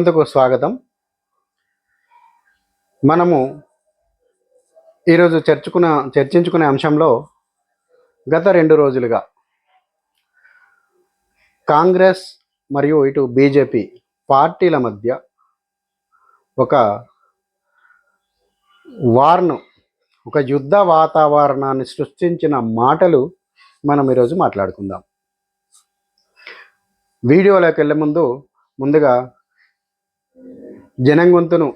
అందుకు స్వాగతం. మనము ఈరోజు చర్చుకున్న చర్చించుకునే అంశంలో గత రెండు రోజులుగా కాంగ్రెస్ మరియు ఇటు బీజేపీ పార్టీల మధ్య ఒక వార్ను ఒక యుద్ధ వాతావరణాన్ని సృష్టించిన మాటలు మనం ఈరోజు మాట్లాడుకుందాం. వీడియోలోకి వెళ్ళే ముందు ముందుగా జనంగొంతును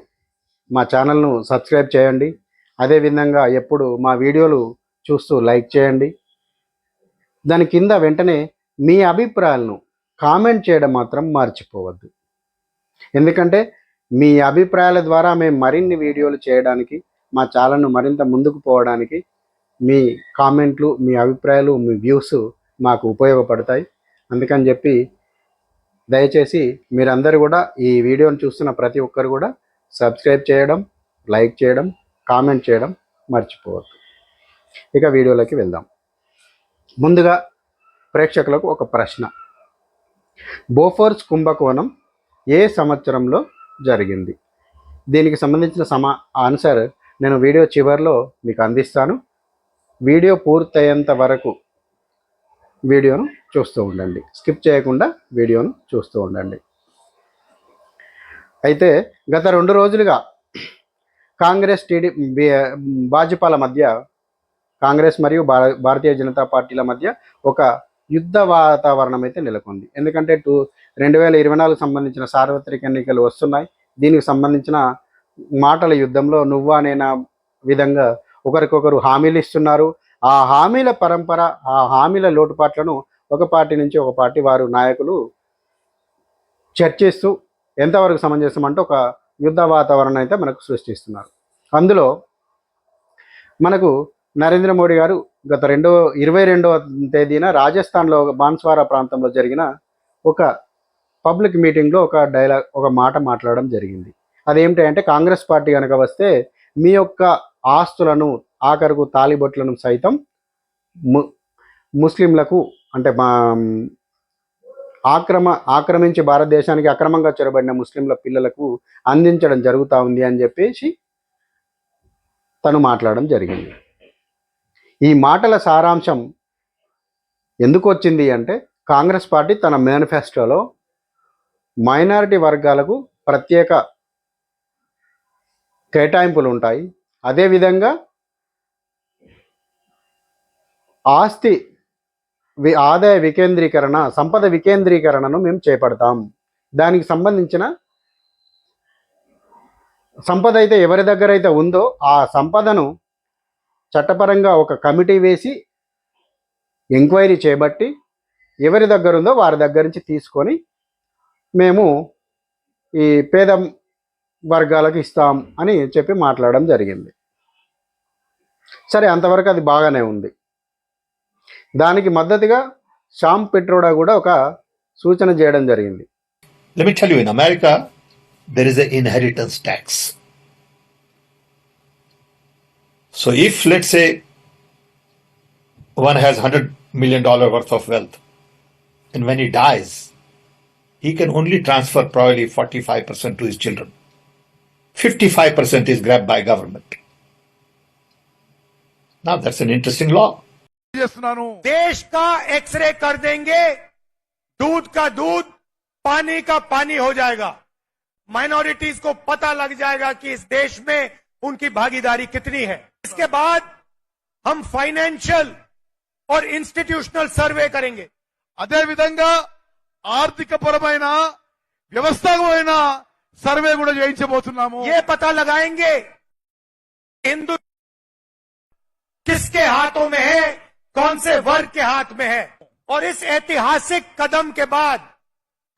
మా ఛానల్ను సబ్స్క్రైబ్ చేయండి. అదేవిధంగా ఎప్పుడు మా వీడియోలు చూస్తూ లైక్ చేయండి. దాని కింద వెంటనే మీ అభిప్రాయాలను కామెంట్ చేయడం మాత్రం మర్చిపోవద్దు. ఎందుకంటే మీ అభిప్రాయాల ద్వారా మేము మరిన్ని వీడియోలు చేయడానికి మా ఛానల్ను మరింత ముందుకు పోవడానికి మీ కామెంట్లు మీ అభిప్రాయాలు మీ వ్యూస్ మాకు ఉపయోగపడతాయి. అందుకని చెప్పి దయచేసి మీరందరూ కూడా ఈ వీడియోను చూస్తున్న ప్రతి ఒక్కరు కూడా సబ్స్క్రైబ్ చేయడం లైక్ చేయడం కామెంట్ చేయడం మర్చిపోవద్దు. ఇక వీడియోలోకి వెళ్దాం. ముందుగా ప్రేక్షకులకు ఒక ప్రశ్న. బోఫోర్స్ కుంభకోణం ఏ సంవత్సరంలో జరిగింది? దీనికి సంబంధించిన సమా ఆన్సర్ నేను వీడియో చివరిలో మీకు అందిస్తాను. వీడియో పూర్తయ్యేంత వరకు వీడియోను చూస్తూ ఉండండి. స్కిప్ చేయకుండా వీడియోను చూస్తూ ఉండండి. అయితే గత రెండు రోజులుగా కాంగ్రెస్ టీడీ భాజపాల మధ్య కాంగ్రెస్ మరియు భారతీయ జనతా పార్టీల మధ్య ఒక యుద్ధ వాతావరణం అయితే నెలకొంది. ఎందుకంటే టూ రెండు వేల ఇరవై నాలుగు సంబంధించిన సార్వత్రిక ఎన్నికలు వస్తున్నాయి. దీనికి సంబంధించిన మాటల యుద్ధంలో నువ్వా నేనా విధంగా ఒకరికొకరు హామీలు ఇస్తున్నారు. ఆ హామీల పరంపర ఆ హామీల లోటుపాట్లను ఒక పార్టీ నుంచి ఒక పార్టీ వారు నాయకులు చర్చిస్తూ ఎంతవరకు సమంజసం అంటే ఒక యుద్ధ వాతావరణం అయితే మనకు సృష్టిస్తున్నారు. అందులో మనకు నరేంద్ర మోడీ గారు గత రెండో ఇరవై రెండవ తేదీన రాజస్థాన్లో బాన్స్వారా ప్రాంతంలో జరిగిన ఒక పబ్లిక్ మీటింగ్లో ఒక డైలాగ్ ఒక మాట మాట్లాడడం జరిగింది. అదేమిటంటే కాంగ్రెస్ పార్టీ కనుక వస్తే మీ యొక్క ఆస్తులను ఆఖరుకు తాలిబొట్లను సైతం ము ముస్లింలకు అంటే మా ఆక్రమ ఆక్రమించి భారతదేశానికి అక్రమంగా చొరబడిన ముస్లింల పిల్లలకు అందించడం జరుగుతూ ఉంది అని చెప్పేసి తను మాట్లాడడం జరిగింది. ఈ మాటల సారాంశం ఎందుకు వచ్చింది అంటే కాంగ్రెస్ పార్టీ తన మేనిఫెస్టోలో మైనారిటీ వర్గాలకు ప్రత్యేక కేటాయింపులు ఉంటాయి. అదేవిధంగా ఆస్తి వి- ఆదాయ వికేంద్రీకరణ సంపద వికేంద్రీకరణను మేము చేపడతాం. దానికి సంబంధించిన సంపద అయితే ఎవరి దగ్గర అయితే ఉందో ఆ సంపదను చట్టపరంగా ఒక కమిటీ వేసి ఎంక్వైరీ చేపట్టి ఎవరి దగ్గర ఉందో వారి దగ్గర నుంచి తీసుకొని మేము ఈ పేద వర్గాలకు ఇస్తాం అని చెప్పి మాట్లాడడం జరిగింది. సరే అంతవరకు అది బాగానే ఉంది. దానికి మద్దతుగా షామ్ పెట్రోడా కూడా ఒక సూచన చేయడం జరిగింది. America there is inheritance tax so if let's a one has hundred million dollar worth of wealth and when dies he can only transfer probably forty five percent to his children 55% is grabbed by government. Now, that's an interesting law. చేస్తున్నాను देश का x ray कर देंगे दूध का दूध पानी का पानी हो जाएगा माइनॉरिटीज को पता लग जाएगा कि इस देश में उनकी भागीदारी कितनी है इसके बाद हम फाइनेंशियल और इंस्टीट्यूशनल सर्वे करेंगे అదే విధంగా ఆర్థిక పరమైన వ్యవస్థాపకమైన సర్వే కూడా చేయించబోతున్నాము ये पता लगाएंगे हिंदू किसके हाथों में है कौन से वर्ग के हाथ में है और इस ऐतिहासिक कदम के बाद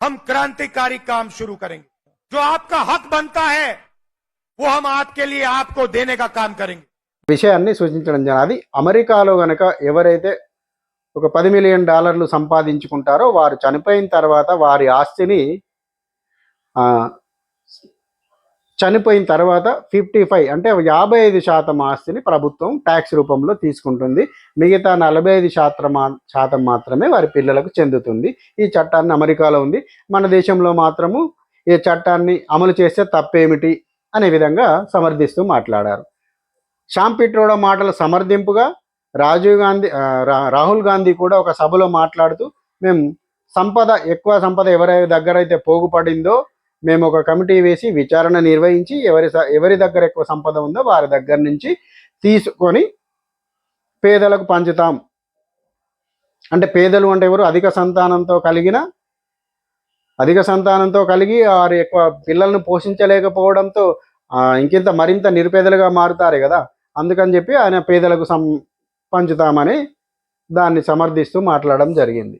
हम क्रांतिकारी काम शुरू करेंगे जो आपका हक बनता है वो हम आपके लिए आपको देने का काम करेंगे విషయాన్ని సూచించడం జరిగింది అది అమెరికాలో గనక ఎవరైతే ఒక పది మిలియన్ డాలర్లు సంపాదించుకుంటారో వారు చనిపోయిన తర్వాత వారి ఆస్తిని ఆ, చనిపోయిన తర్వాత ఫిఫ్టీ ఫైవ్ అంటే యాభై ఐదు శాతం ఆస్తిని ప్రభుత్వం ట్యాక్స్ రూపంలో తీసుకుంటుంది. మిగతా నలభై ఐదు శాతం మా- శాతం మాత్రమే వారి పిల్లలకు చెందుతుంది. ఈ చట్టాన్ని అమెరికాలో ఉంది. మన దేశంలో మాత్రము ఈ చట్టాన్ని అమలు చేస్తే తప్పేమిటి అనే విధంగా సమర్థిస్తూ మాట్లాడారు. శ్యామ్ పిట్రోడా మాటల సమర్థింపుగా రాజీవ్ గాంధీ రా- రాహుల్ గాంధీ కూడా ఒక సభలో మాట్లాడుతూ మేము సంపద ఎక్కువ సంపద ఎవరి దగ్గర అయితే పోగుపడిందో మేము ఒక కమిటీ వేసి విచారణ నిర్వహించి ఎవరి ఎవరి దగ్గర ఎక్కువ సంపద ఉందో వారి దగ్గర నుంచి తీసుకొని పేదలకు పంచుతాం. అంటే పేదలు అంటే ఎవరు? అధిక సంతానంతో కలిగిన అధిక సంతానంతో కలిగి వారు ఎక్కువ పిల్లలను పోషించలేకపోవడంతో ఇంకింత మరింత నిరుపేదలుగా మారుతారు కదా? అందుకని చెప్పి ఆయన పేదలకు సం పంచుతామని దాన్ని సమర్థిస్తూ మాట్లాడడం జరిగింది.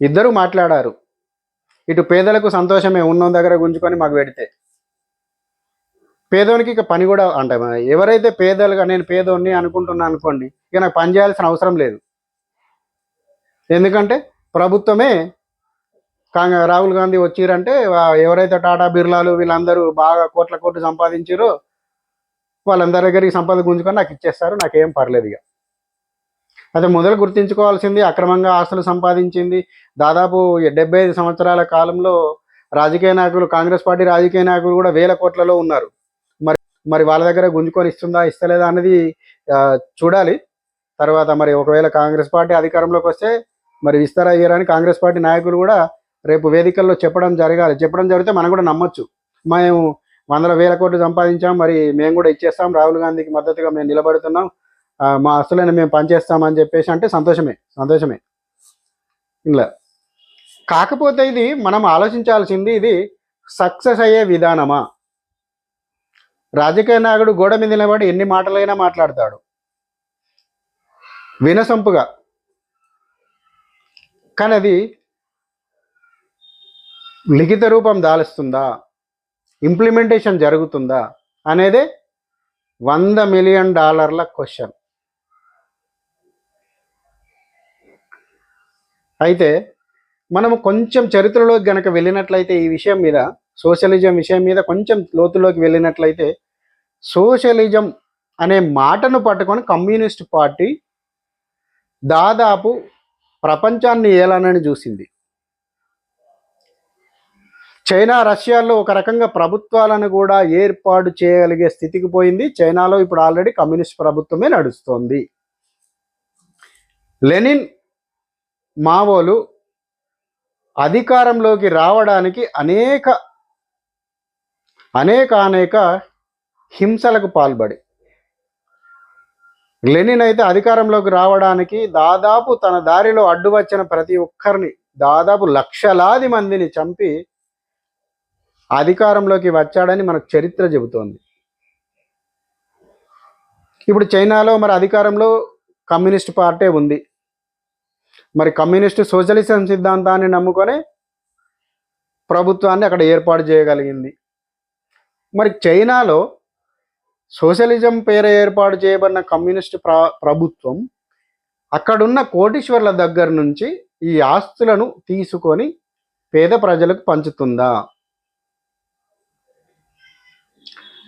ఇద్దరు మాట్లాడారు. ఇటు పేదలకు సంతోషమే ఉన్న దగ్గర గుంజుకొని మాకు పెడితే. పేదోనికి ఇక పని కూడా అంటే ఎవరైతే పేదలుగా నేను పేదోన్ని అనుకుంటున్నాను అనుకోండి ఇక నాకు పని చేయాల్సిన అవసరం లేదు. ఎందుకంటే ప్రభుత్వమే కాంగ రాహుల్ గాంధీ వచ్చిరంటే ఎవరైతే టాటా బిర్లాలు వీళ్ళందరూ బాగా కోట్ల కోట్లు సంపాదించారో వాళ్ళందరి దగ్గరికి సంపద గుంజుకొని నాకు ఇచ్చేస్తారు నాకేం పర్లేదు ఇక. అయితే మొదలు గుర్తించుకోవాల్సింది అక్రమంగా ఆస్తులు సంపాదించింది దాదాపు డెబ్బై ఐదు సంవత్సరాల కాలంలో రాజకీయ నాయకులు కాంగ్రెస్ పార్టీ రాజకీయ నాయకులు కూడా వేల కోట్లలో ఉన్నారు. మరి మరి వాళ్ళ దగ్గర గుంజుకొని ఇస్తుందా ఇస్తలేదా అనేది చూడాలి. తర్వాత మరి ఒకవేళ కాంగ్రెస్ పార్టీ అధికారంలోకి వస్తే మరి విస్తారా అయ్యారని కాంగ్రెస్ పార్టీ నాయకులు కూడా రేపు వేదికల్లో చెప్పడం జరగాలి. చెప్పడం జరిగితే మనం కూడా నమ్మొచ్చు. మేము వందల వేల కోట్లు సంపాదించాం మరి మేము కూడా ఇచ్చేస్తాం. రాహుల్ గాంధీకి మద్దతుగా మేము నిలబడుతున్నాం. మా అసలైన మేము పనిచేస్తామని చెప్పేసి అంటే సంతోషమే సంతోషమే. ఇలా కాకపోతే ఇది మనం ఆలోచించాల్సింది ఇది సక్సెస్ అయ్యే విధానమా? రాజకీయ నాయకుడు గోడ మీద నిలబడి ఎన్ని మాటలైనా మాట్లాడతాడు. వినసొంపుగా. కానీ అది లిఖిత రూపం దాలుస్తుందా? ఇంప్లిమెంటేషన్ జరుగుతుందా? అనేదే వంద మిలియన్ డాలర్ల క్వశ్చన్ అయితే మనము కొంచెం చరిత్రలోకి గనక వెళ్ళినట్లయితే ఈ విషయం మీద సోషలిజం విషయం మీద కొంచెం లోతులోకి వెళ్ళినట్లయితే సోషలిజం అనే మాటను పట్టుకొని కమ్యూనిస్ట్ పార్టీ దాదాపు ప్రపంచాన్ని ఏలానని చూసింది. చైనా రష్యాలో ఒక రకంగా ప్రభుత్వాలను కూడా ఏర్పాటు చేయగలిగే స్థితికి పోయింది. చైనాలో ఇప్పుడు ఆల్రెడీ కమ్యూనిస్ట్ ప్రభుత్వమే నడుస్తోంది. లెనిన్ మావోలు అధికారంలోకి రావడానికి అనేక అనేక అనేక హింసలకు పాల్పడి. లెనిన్ అయితే అధికారంలోకి రావడానికి దాదాపు తన దారిలో అడ్డు వచ్చిన ప్రతి ఒక్కరిని దాదాపు లక్షలాది మందిని చంపి అధికారంలోకి వచ్చాడని మనకు చరిత్ర చెబుతోంది. ఇప్పుడు చైనాలో మరి అధికారంలో కమ్యూనిస్ట్ పార్టీ ఉంది. మరి కమ్యూనిస్ట్ సోషలిజం సిద్ధాంతాన్ని నమ్ముకొని ప్రభుత్వాన్ని అక్కడ ఏర్పాటు చేయగలిగింది. మరి చైనాలో సోషలిజం పేర ఏర్పాటు చేయబడిన కమ్యూనిస్ట్ ప్ర ప్రభుత్వం అక్కడున్న కోటీశ్వర్ల దగ్గర నుంచి ఈ ఆస్తులను తీసుకొని పేద ప్రజలకు పంచుతుందా?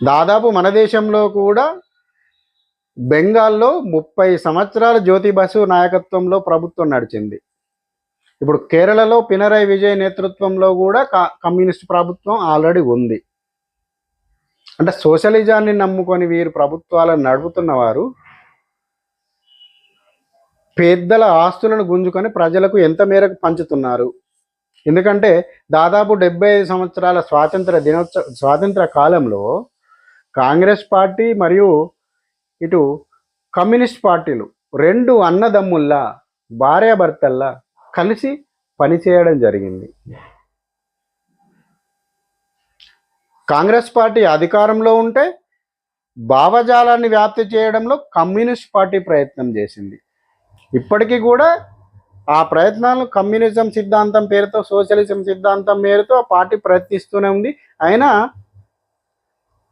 దాదాపు మన దేశంలో కూడా బెంగాల్లో ముప్పై సంవత్సరాల జ్యోతి బసు నాయకత్వంలో ప్రభుత్వం నడిచింది. ఇప్పుడు కేరళలో పినరయ్ విజయ్ నేతృత్వంలో కూడా క- కమ్యూనిస్ట్ ప్రభుత్వం ఆల్రెడీ ఉంది. అంటే సోషలిజాన్ని నమ్ముకొని వీరు ప్రభుత్వాలను నడుపుతున్న వారు పెద్దల ఆస్తులను గుంజుకొని ప్రజలకు ఎంత మేరకు పంచుతున్నారు. ఎందుకంటే దాదాపు డెబ్బై ఐదు సంవత్సరాల స్వాతంత్ర దినోత్సవ స్వాతంత్ర కాలంలో కాంగ్రెస్ పార్టీ మరియు ఇటు కమ్యూనిస్ట్ పార్టీలు రెండు అన్నదమ్ముల్లా భార్యాభర్తల్లా కలిసి పనిచేయడం జరిగింది. కాంగ్రెస్ పార్టీ అధికారంలో ఉంటే భావజాలాన్ని వ్యాప్తి చేయడంలో కమ్యూనిస్ట్ పార్టీ ప్రయత్నం చేసింది. ఇప్పటికీ కూడా ఆ ప్రయత్నాలు కమ్యూనిజం సిద్ధాంతం పేరుతో సోషలిజం సిద్ధాంతం పేరుతో ఆ పార్టీ ప్రయత్నిస్తూనే ఉంది. అయినా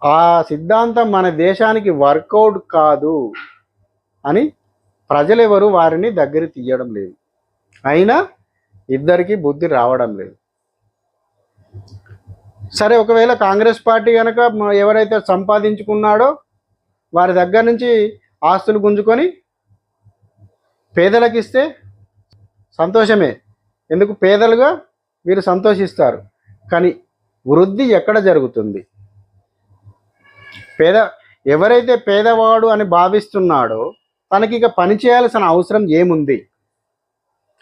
ఆ సిద్ధాంతం మన దేశానికి వర్కౌట్ కాదు అని ప్రజలెవరు వారిని దగ్గర తీయడం లేదు. అయినా ఇద్దరికి బుద్ధి రావడం లేదు. సరే ఒకవేళ కాంగ్రెస్ పార్టీ కనుక ఎవరైతే సంపాదించుకున్నాడో వారి దగ్గర నుంచి ఆస్తులు గుంజుకొని పేదలకు ఇస్తే సంతోషమే. ఎందుకు? పేదలుగా వీరు సంతోషిస్తారు. కానీ వృద్ధి ఎక్కడ జరుగుతుంది? పేద ఎవరైతే పేదవాడు అని భావిస్తున్నాడో తనకి ఇక పని చేయాల్సిన అవసరం ఏముంది?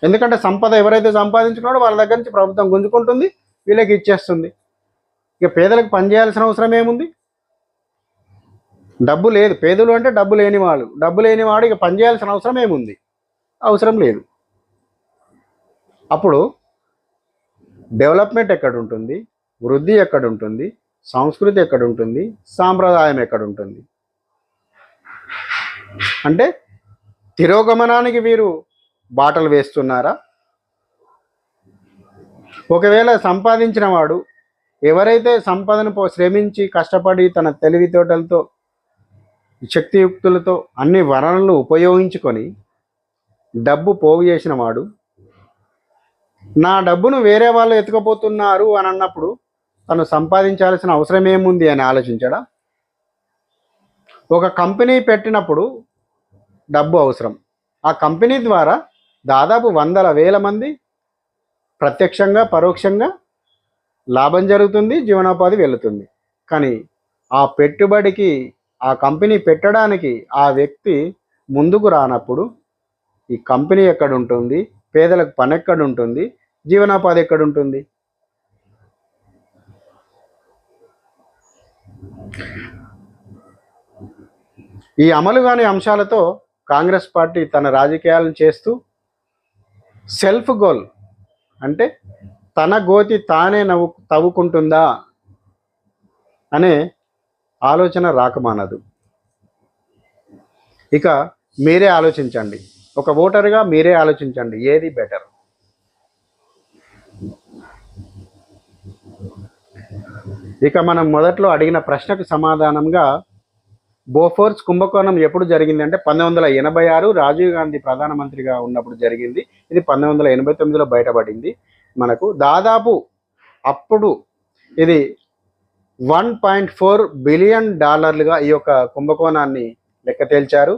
ఎందుకంటే సంపద ఎవరైతే సంపాదించుకున్నాడో వాళ్ళ దగ్గర నుంచి ప్రభుత్వం గుంజుకుంటుంది వీళ్ళకి ఇచ్చేస్తుంది. ఇక పేదలకు పని చేయాల్సిన అవసరం ఏముంది? డబ్బు లేదు. పేదలు అంటే డబ్బు లేని వాళ్ళు. డబ్బు లేనివాడు ఇక పని చేయాల్సిన అవసరం ఏముంది? అవసరం లేదు. అప్పుడు డెవలప్మెంట్ ఎక్కడ ఉంటుంది? వృద్ధి ఎక్కడ ఉంటుంది? సంస్కృతి ఎక్కడ ఉంటుంది సాంప్రదాయం ఎక్కడ ఉంటుంది అంటే తిరోగమనానికి వీరు బాటలు వేస్తున్నారా? ఒకవేళ సంపాదించిన వాడు ఎవరైతే సంపదను పో- శ్రమించి కష్టపడి తన తెలివితేటలతో శక్తియుక్తులతో అన్ని వనరులు ఉపయోగించుకొని డబ్బు పోగు చేసిన వాడు నా డబ్బును వేరే వాళ్ళు ఎత్తుకపోతున్నారు అని అన్నప్పుడు తను సంపాదించాల్సిన అవసరం ఏముంది అని ఆలోచించడా? ఒక కంపెనీ పెట్టినప్పుడు డబ్బు అవసరం. ఆ కంపెనీ ద్వారా దాదాపు వందల వేల మంది ప్రత్యక్షంగా పరోక్షంగా లాభం జరుగుతుంది జీవనోపాధి వెళుతుంది. కానీ ఆ పెట్టుబడికి ఆ కంపెనీ పెట్టడానికి ఆ వ్యక్తి ముందుకు రానప్పుడు ఈ కంపెనీ ఎక్కడ ఉంటుంది పేదలకు పని ఎక్కడ ఉంటుంది జీవనోపాధి ఎక్కడ ఈ అమలు కాని అంశాలతో కాంగ్రెస్ పార్టీ తన రాజకీయాలను చేస్తూ సెల్ఫ్ గోల్ అంటే తన గోతి తానే నవ్వు తవ్వుకుంటుందా అనే ఆలోచన రాకమానదు. ఇక మీరే ఆలోచించండి. ఒక ఓటర్గా మీరే ఆలోచించండి. ఏది బెటర్? ఇక మనం మొదట్లో అడిగిన ప్రశ్నకు సమాధానంగా బోఫోర్స్ కుంభకోణం ఎప్పుడు జరిగింది అంటే పంతొమ్మిది వందల ఎనభై ఆరు రాజీవ్ గాంధీ ప్రధానమంత్రిగా ఉన్నప్పుడు జరిగింది. ఇది పంతొమ్మిది వందల ఎనభై తొమ్మిదిలో బయటపడింది మనకు. దాదాపు అప్పుడు ఇది వన్ పాయింట్ ఫోర్ బిలియన్ డాలర్లుగా ఈ యొక్క కుంభకోణాన్ని లెక్క తేల్చారు.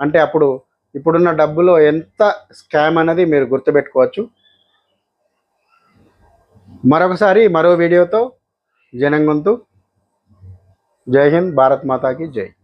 అంటే అప్పుడు ఇప్పుడున్న డబ్బులో ఎంత స్కామ్ అనేది మీరు గుర్తుపెట్టుకోవచ్చు. మరొకసారి మరో వీడియోతో जनांगंतु। जय हिंद भारत माता की जय।